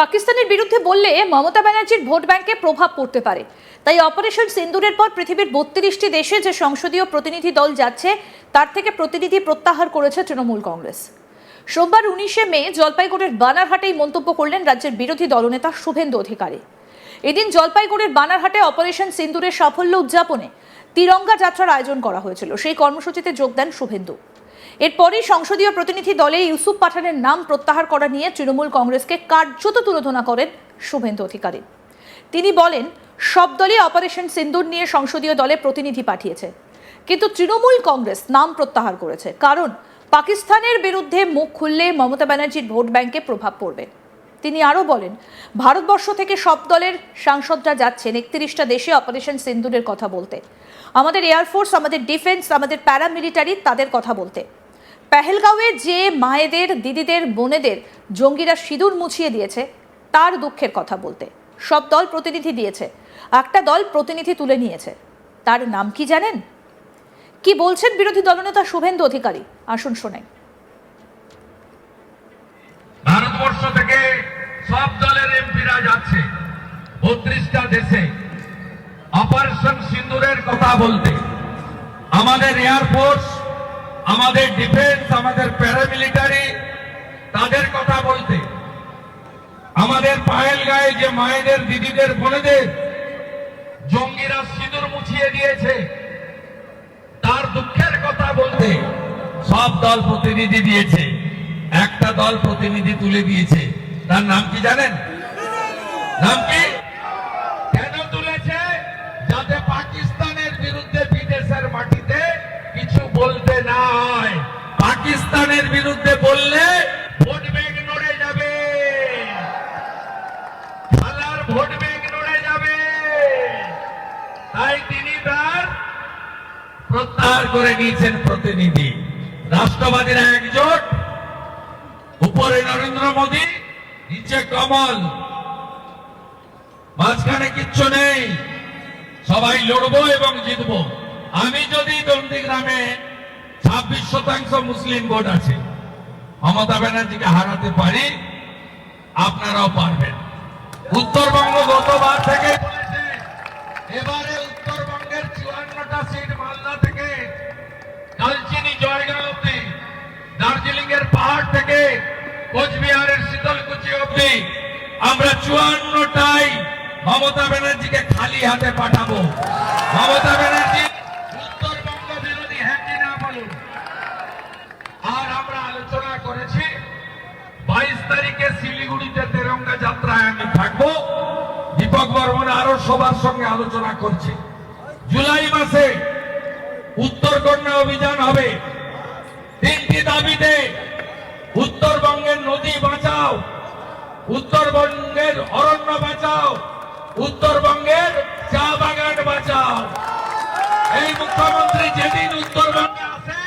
পাকিস্তানের বিরুদ্ধে বললে মমতা ব্যানার্জির ভোট ব্যাংকে প্রভাব পড়তে পারে। তাই অপারেশন সিন্দুরের পর পৃথিবীর বত্রিশটি দেশে যে সংসদীয় প্রতিনিধি দল যাচ্ছে, তার থেকে প্রতিনিধি প্রত্যাহার করেছে তৃণমূল কংগ্রেস। সোমবার উনিশে মে জলপাইগুড়ির বানারহাটেই মন্তব্য করলেন রাজ্যের বিরোধী দলনেতা শুভেন্দু অধিকারী। এদিন জলপাইগুড়ির বানারহাটে অপারেশন সিন্দুরের সাফল্য উদযাপনে তিরঙ্গা যাত্রার আয়োজন করা হয়েছিল। সেই কর্মসূচিতে যোগ দেন শুভেন্দু। এরপরই সংসদীয় প্রতিনিধি দলে ইউসুফ পাঠানের নাম প্রত্যাহার করা নিয়ে তৃণমূল কংগ্রেসকে কার্যত তুলোধনা করেন শুভেন্দু অধিকারী। তিনি বলেন, সব দলই অপারেশন সিন্দুর নিয়ে সংসদীয় দলে প্রতিনিধি পাঠিয়েছে। কিন্তু তৃণমূল কংগ্রেস নাম প্রত্যাহার করেছে। কারণ, পাকিস্তানের বিরুদ্ধে মুখ খুললে মমতা ব্যানার্জির ভোট ব্যাংকে প্রভাব পড়বে। তিনি আরও বলেন, ভারতবর্ষ থেকে সব দলের সাংসদরা যাচ্ছেন একত্রিশটা দেশে অপারেশন সিন্দুরের কথা বলতে। আমাদের এয়ারফোর্স আমাদের ডিফেন্স, আমাদের প্যারামিলিটারি তাদের কথা বলতে। পেহেলগাঁওয়ে যে মায়েদের, দিদিদের, বোনেদের জঙ্গিরা সিঁদুর মুছিয়ে দিয়েছে, তার দুঃখের কথা বলতে। সব দল প্রতিনিধি দিয়েছে। একটা দল প্রতিনিধি তুলে নিয়েছে। তার নাম কি জানেন? কি বলছেন বিরোধী দলনেতা শুভেন্দু অধিকারী? আসুন শোনাই ভারতবর্ষ থেকে সব দলের এমপিরা যাচ্ছে বত্রিশটা দেশে। অপারেশন সিন্দুরের কথা বলতে। আমাদের এয়ারফোর্স আমাদের ডিফেন্স আমাদের প্যারামিলিটারি তাদের কথা বলতে। আমাদের পায়েল গায়ে যে মায়েদের, দিদিদের বোনেদের জঙ্গিরা সিঁদুর মুছিয়ে দিয়েছে, তার দুঃখের কথা বলতে সব দল প্রতিনিধি দিয়েছে। একটা দল প্রতিনিধি তুলে দিয়েছে। তার নাম কি জানেন? নাম কি? পাকিস্তানের বিরুদ্ধে বললে ভোট ব্যাংক নড়ে যাবে। ভোট ব্যাংক নড়ে যাবে। তাই তিনি তার প্রত্যাহার করে নিয়েছেন প্রতিনিধি। রাষ্ট্রবাদীরা একজোট। উপরে নরেন্দ্র মোদী নিচে কমল। মাঝখানে কিচ্ছু নেই। সবাই লড়বো এবং জিতবো। আমি যদি দন্দিগ্রামে ছাব্বিশ শতাংশ মুসলিম ভোট আছে। মমতা ব্যানার্জিকে হারাতে পারি, আপনারাও পারবেন। উত্তরবঙ্গ গতবার থেকে এবারে উত্তরবঙ্গের চুয়ান্নটা সিট মালদা থেকে কালচিনি জয়গাঁও অব্দি দার্জিলিং এর পাহাড় থেকে, কোচবিহারের শীতলকুচি অব্দি আমরা চুয়ান্নটাই মমতা ব্যানার্জিকে খালি হাতে পাঠাবো। মমতা ব্যানার্জি দীপক বর্মন আরো সবার সঙ্গে আলোচনা করছে জুলাই মাসে উত্তরকন্যা অভিযান হবে তিনটি দাবিতে উত্তরবঙ্গের নদী বাঁচাও উত্তরবঙ্গের অরণ্য বাঁচাও উত্তরবঙ্গের চা বাগান বাঁচাও এই মুখ্যমন্ত্রী যেদিন উত্তরবঙ্গে আসে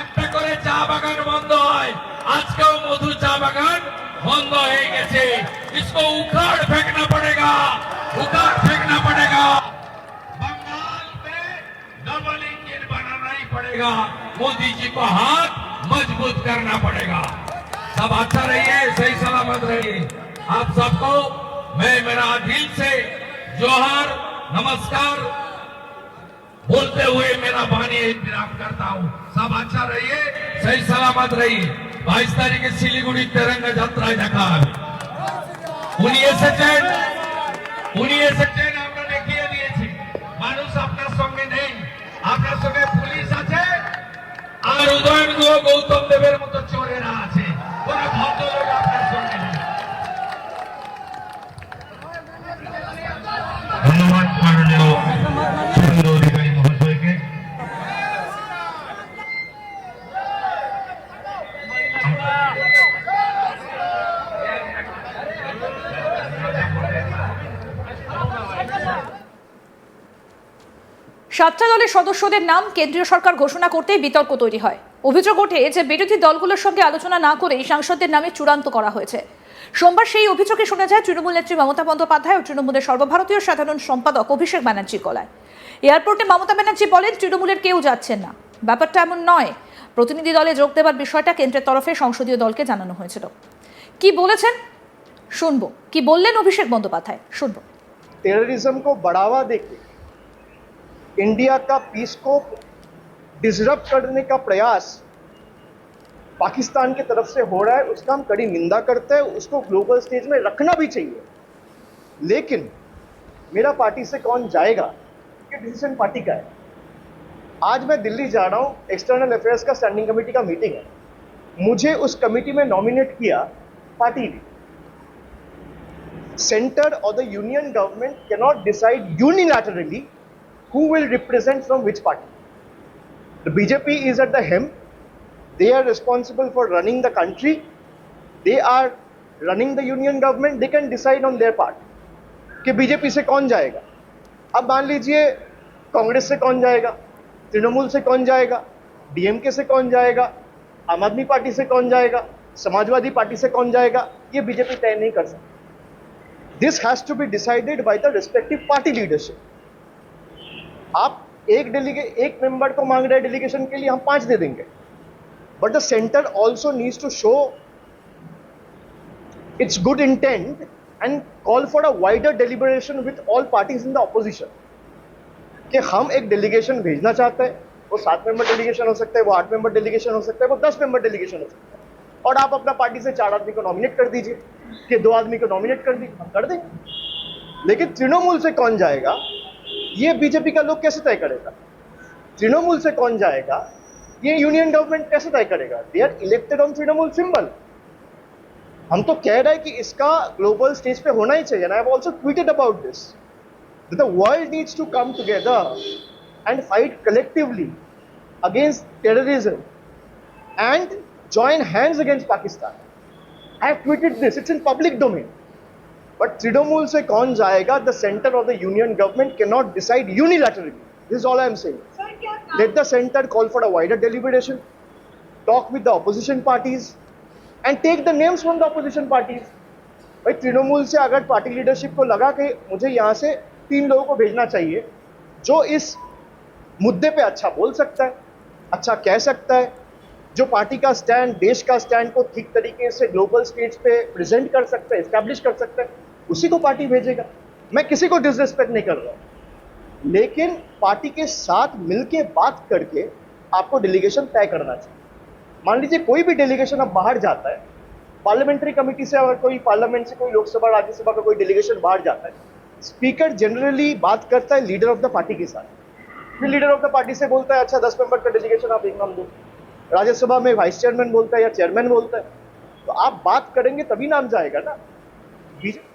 একটা করে চা বাগান বন্ধ হয় আজকেও মধু চা বাগান বন্ধ হয়ে গেছে इसको उखाड़ फेंकना पड़ेगा उधर फेंकना पड़ेगा। बंगाल में डबल इंजन बनाना ही पड़ेगा। मोदी जी को हाथ मज़बूत करना पड़ेगा। सब अच्छा रहिए, सही सलामत रहिए। आप सबको मैं मेरा दिल से जोहर, नमस्कार। बोलते हुए मेरा पानी विराम करता हूँ। सब अच्छा रहिए, सही सलामत रहिए। बाईस तारीख सिलीगुड़ी तिरंगा यात्रा देखा उन्हीं से चैन। উনি এসেছেন আমরা দেখিয়ে দিয়েছি। মানুষ আপনার সঙ্গে নেই। আপনার সঙ্গে পুলিশ আছে। আর উদয়ন গৌতম দেবের মতো চোরেরা আছে কোন ভদ্রলোক আপনার সঙ্গে নেই ধন্যবাদ মাননীয় শুভেন্দু অধিকারী মহাশয়কে সাতটা দলের সদস্যদের নাম কেন্দ্রীয় সরকার ঘোষণা করতেই বিতর্ক তৈরি হয়। অভিযোগ ওঠে যে বিরোধী দলগুলোর সঙ্গে আলোচনা না করেই সাংসদদের নামে চূড়ান্ত করা হয়েছে। সোমবার সেই অভিযোগে শোনা যায়, তৃণমূল নেত্রী মমতা বন্দ্যোপাধ্যায় ও তৃণমূলের সর্বভারতীয় সাধারণ সম্পাদক অভিষেক ব্যানার্জির গলায়। এয়ারপোর্টে মমতা ব্যানার্জি বলেন, তৃণমূলের কেউ যাচ্ছেন না। ব্যাপারটা এমন নয়। প্রতিনিধি দলে যোগ দেওয়ার বিষয়টা কেন্দ্রের তরফে সংসদীয় দলকে জানানো হয়েছিল। কি বলেছেন? শুনব। কি বললেন অভিষেক বন্দ্যোপাধ্যায়? শুনব। টেরোরিজম কো বাড়াওয়া দেখে इंडिया का पीस को डिसरप्ट करने का प्रयास पाकिस्तान की तरफ़ से हो रहा है, उसका हम कड़ी निंदा करते हैं, उसको ग्लोबल स्टेज में रखना भी चाहिए। लेकिन मेरा पार्टी से कौन जाएगा? ये डिसीज़न पार्टी का है। आज मैं दिल्ली जा रहा हूँ एक्सटर्नल अफेयर्स का स्टैंडिंग कमेटी का मीटिंग है। मुझे उस कमेटी में नॉमिनेट किया पार्टी ने। सेंटर और the union government cannot decide unilaterally who will represent from which party. The BJP is at the hem. They are responsible for running the country. They are running the union government. They can decide on their part कि BJP से कौन जाएगा अब मान लीजिए कांग्रेस से कौन जाएगा तृणमूल से कौन जाएगा डीएमके से कौन जाएगा आम आदमी पार्टी से कौन जाएगा समाजवादी पार्टी से कौन जाएगा ये बीजेपी तय नहीं कर सकती this has to be decided by the respective party leadership आप एक डेलीगेट एक मेंबर को मांग रहे डेलीगेशन के लिए हम पाँच दे देंगे। But the centre also needs to show its good intent and call for a wider deliberation with all parties in the opposition. कि हम एक डेलीगेशन भेजना चाहते हैं, वो सात मेंबर डेलीगेशन हो सकता है, वो आठ मेंबर डेलीगेशन हो सकता है, वो दस मेंबर डेलीगेशन हो सकता है। और आप अपना पार्टी से चार आदमी को नॉमिनेट कर दीजिए, कि दो आदमी को नॉमिनेट कर दीजिए हम कर देंगे। लेकिन तृणमूल से कौन जाएगा? ये बीजेपी का लोग कैसे तय करेगा? तृणमूल से कौन जाएगा? ये यूनियन गवर्नमेंट कैसे तय करेगा? They are elected on Trinamool symbol हम तो कह रहे हैं कि इसका ग्लोबल स्टेज पे होना ही चाहिए I tweeted about this the world needs to come together and fight collectively against terrorism and join hands against Pakistan. I have tweeted this, it's in public. But Trinamool से कौन जाएगा? The centre of the union government के not decide unilaterally this all I am saying let the centre call for a wider deliberation talk with the opposition parties and take the names from the opposition parties भाई तृणमूल से अगर party leadership को लगा कि मुझे यहाँ से तीन लोगों को भेजना चाहिए जो इस मुद्दे पर अच्छा बोल सकता है अच्छा कह सकता है जो पार्टी का स्टैंड देश का स्टैंड को ठीक तरीके से ग्लोबल स्टेज पे प्रेजेंट कर सकता है एस्टैब्लिश कर सकता है उसी को पार्टी भेजेगा। मैं किसी को डिसरिस्पेक्ट नहीं कर रहा हूँ। लेकिन पार्टी के साथ मिलके बात करके आपको डेलीगेशन तय करना चाहिए। मान लीजिए कोई भी डेलीगेशन अब बाहर जाता है पार्लियामेंट्री कमेटी से अगर कोई पार्लियामेंट से कोई लोकसभा, राज्यसभा का कोई डेलीगेशन बाहर जाता है स्पीकर जनरली बात करता है लीडर ऑफ़ द पार्टी के साथ। फिर लीडर ऑफ़ द पार्टी से बोलता है अच्छा दस मेंबर का डेलीगेशन आप एक नाम दो। राज्यसभा में वाइस चेयरमैन बोलता है या चेयरमैन बोलता है। तो आप बात करेंगे तभी नाम जाएगा ना। बीजेपी